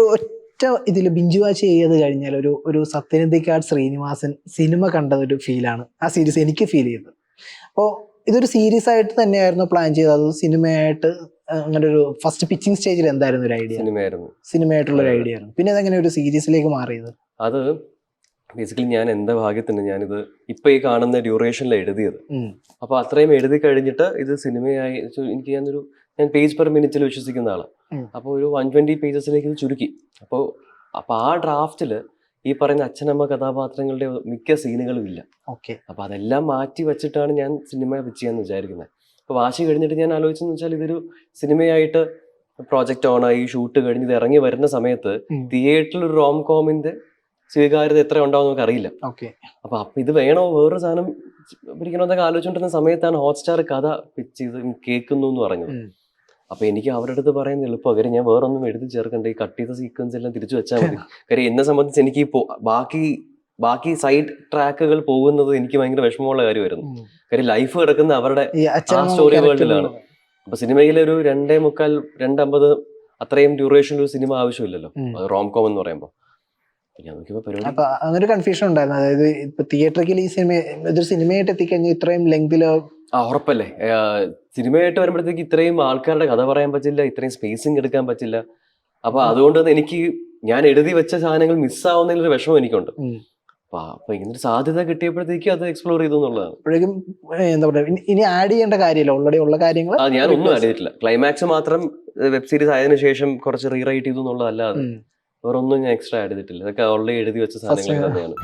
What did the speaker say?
ഒരു ഒറ്റ ഇതിൽ ബിഞ്ചു വാച്ച് ചെയ്ത് കഴിഞ്ഞാൽ ഒരു ഒരു സത്യനന്ദിക്കാട് ശ്രീനിവാസൻ സിനിമ കണ്ട ഒരു ഫീലാണ്. ആ സീരീസ് എനിക്ക് ഫീൽ ചെയ്തത്. അപ്പോൾ ഇതൊരു സീരീസ് ആയിട്ട് തന്നെയായിരുന്നു പ്ലാൻ ചെയ്തത്. അത് സിനിമയായിട്ട് അങ്ങനെ ഒരു ഫസ്റ്റ് പിച്ചിങ് സ്റ്റേജിൽ എന്തായിരുന്നു ഒരു ഐഡിയ സിനിമയായിരുന്നു. സിനിമയായിട്ടുള്ള ഒരു ഐഡിയ ആയിരുന്നു. പിന്നെ അതെങ്ങനെ ഒരു സീരീസിലേക്ക് മാറിയത്? അത് ബേസിക്കലി ഞാൻ എന്റെ ഭാഗ്യത്തിന് ഞാനിത് ഇപ്പൊ ഈ കാണുന്ന ഡ്യൂറേഷനിൽ എഴുതിയത്. അപ്പൊ അത്രയും എഴുതി കഴിഞ്ഞിട്ട് ഇത് സിനിമയായി. എനിക്ക് ഞാനൊരു ഞാൻ പേജ് പെർ മിനിറ്റിൽ വിശ്വസിക്കുന്ന ആളാണ്. അപ്പോൾ ഒരു വൺ ട്വന്റി പേജസിലേക്ക് ഇത് ചുരുക്കി. അപ്പോൾ അപ്പൊ ആ ഡ്രാഫ്റ്റിൽ ഈ പറയുന്ന അച്ഛനമ്മ കഥാപാത്രങ്ങളുടെ മിക്ക സീനുകളും ഇല്ല. ഓക്കെ. അപ്പൊ അതെല്ലാം മാറ്റി വെച്ചിട്ടാണ് ഞാൻ സിനിമ ചെയ്യാന്ന് വിചാരിക്കുന്നത് അപ്പൊ വാശി കഴിഞ്ഞിട്ട് ഞാൻ ആലോചിച്ചെന്ന് വെച്ചാൽ ഇതൊരു സിനിമയായിട്ട് പ്രോജക്റ്റ് ഓണായി ഷൂട്ട് കഴിഞ്ഞ് ഇത് ഇറങ്ങി വരുന്ന സമയത്ത് തിയേറ്ററിൽ ഒരു റോം കോമിന്റെ സ്വീകാര്യത എത്ര ഉണ്ടാവും നമുക്ക് അറിയില്ല ഓക്കെ. അപ്പൊ അപ്പൊ ഇത് വേണോ? വേറൊരു സാധനം പിടിക്കണമെന്നൊക്കെ ആലോചിച്ചുകൊണ്ടിരുന്ന സമയത്താണ് ഹോട്ട്സ്റ്റാർ കഥ പിച്ച് ചെയ്ത് കേൾക്കുന്നു എന്ന് പറഞ്ഞത്. ഉം. അപ്പൊ എനിക്ക് അവരുടെ അടുത്ത് പറയുന്ന എളുപ്പം കാര്യം ഞാൻ വേറൊന്നും എഴുതി ചേർക്കണ്ട ഈ കട്ട് ചെയ്ത സീക്വൻസ് എല്ലാം തിരിച്ചു വെച്ചാൽ മതി കാര്യം എന്നെ സംബന്ധിച്ച് എനിക്ക് ബാക്കി ബാക്കി സൈഡ് ട്രാക്കുകൾ പോകുന്നത് എനിക്ക് ഭയങ്കര വിഷമമുള്ള കാര്യമായിരുന്നു കാര്യം ലൈഫ് കിടക്കുന്ന അവരുടെ സ്റ്റോറി വേൾഡിലാണ്. അപ്പൊ സിനിമയിൽ ഒരു രണ്ടേ മുക്കാൽ രണ്ടമ്പത് അത്രയും ഡ്യൂറേഷൻ ഒരു സിനിമ ആവശ്യമില്ലല്ലോ. റോം കോം എന്ന് പറയുമ്പോൾ അപ്പൊ അങ്ങനെ കൺഫ്യൂഷൻ ഉണ്ടായിരുന്നു അതായത് ഇപ്പൊ തിയേറ്ററിൽ ഈ സിനിമ ഇതൊരു സിനിമയായിട്ട് എത്തിക്കഴിഞ്ഞാൽ ഇത്രയും ലെങ്തിലോ ആ ഉറപ്പല്ലേ? സിനിമയായിട്ട് വരുമ്പോഴത്തേക്ക് ഇത്രയും ആൾക്കാരുടെ കഥ പറയാൻ പറ്റില്ല ഇത്രയും സ്പേസിങ് എടുക്കാൻ പറ്റില്ല. അപ്പൊ അതുകൊണ്ട് തന്നെ എനിക്ക് ഞാൻ എഴുതി വെച്ച സാധനങ്ങൾ മിസ്സാവുന്നതിലൊരു വിഷമം എനിക്കുണ്ട്. അപ്പൊ ഇങ്ങനൊരു ഇങ്ങനെ ഒരു സാധ്യത കിട്ടിയപ്പോഴത്തേക്ക് അത് എക്സ്പ്ലോർ ചെയ്തു എന്നുള്ളതാണ്. അപ്പോഴേക്കും എന്താ ഇനി ആഡ് ചെയ്യേണ്ട കാര്യമില്ല. ഓൾറെഡി ഉള്ള കാര്യങ്ങൾ ഞാൻ ഒന്നും ആഡ് ചെയ്തിട്ടില്ല. ക്ലൈമാക്സ് മാത്രം വെബ് സീരീസ് ആയതിനു ശേഷം കുറച്ച് റീറൈറ്റ് ചെയ്തു എന്നുള്ളതല്ലാതെ വേറൊന്നും ഞാൻ എക്സ്ട്രാ ആഡ് ചെയ്തിട്ടില്ല. ഇതൊക്കെ ഓൾറെഡി എഴുതി വെച്ച സാധനങ്ങൾ തന്നെയാണ്.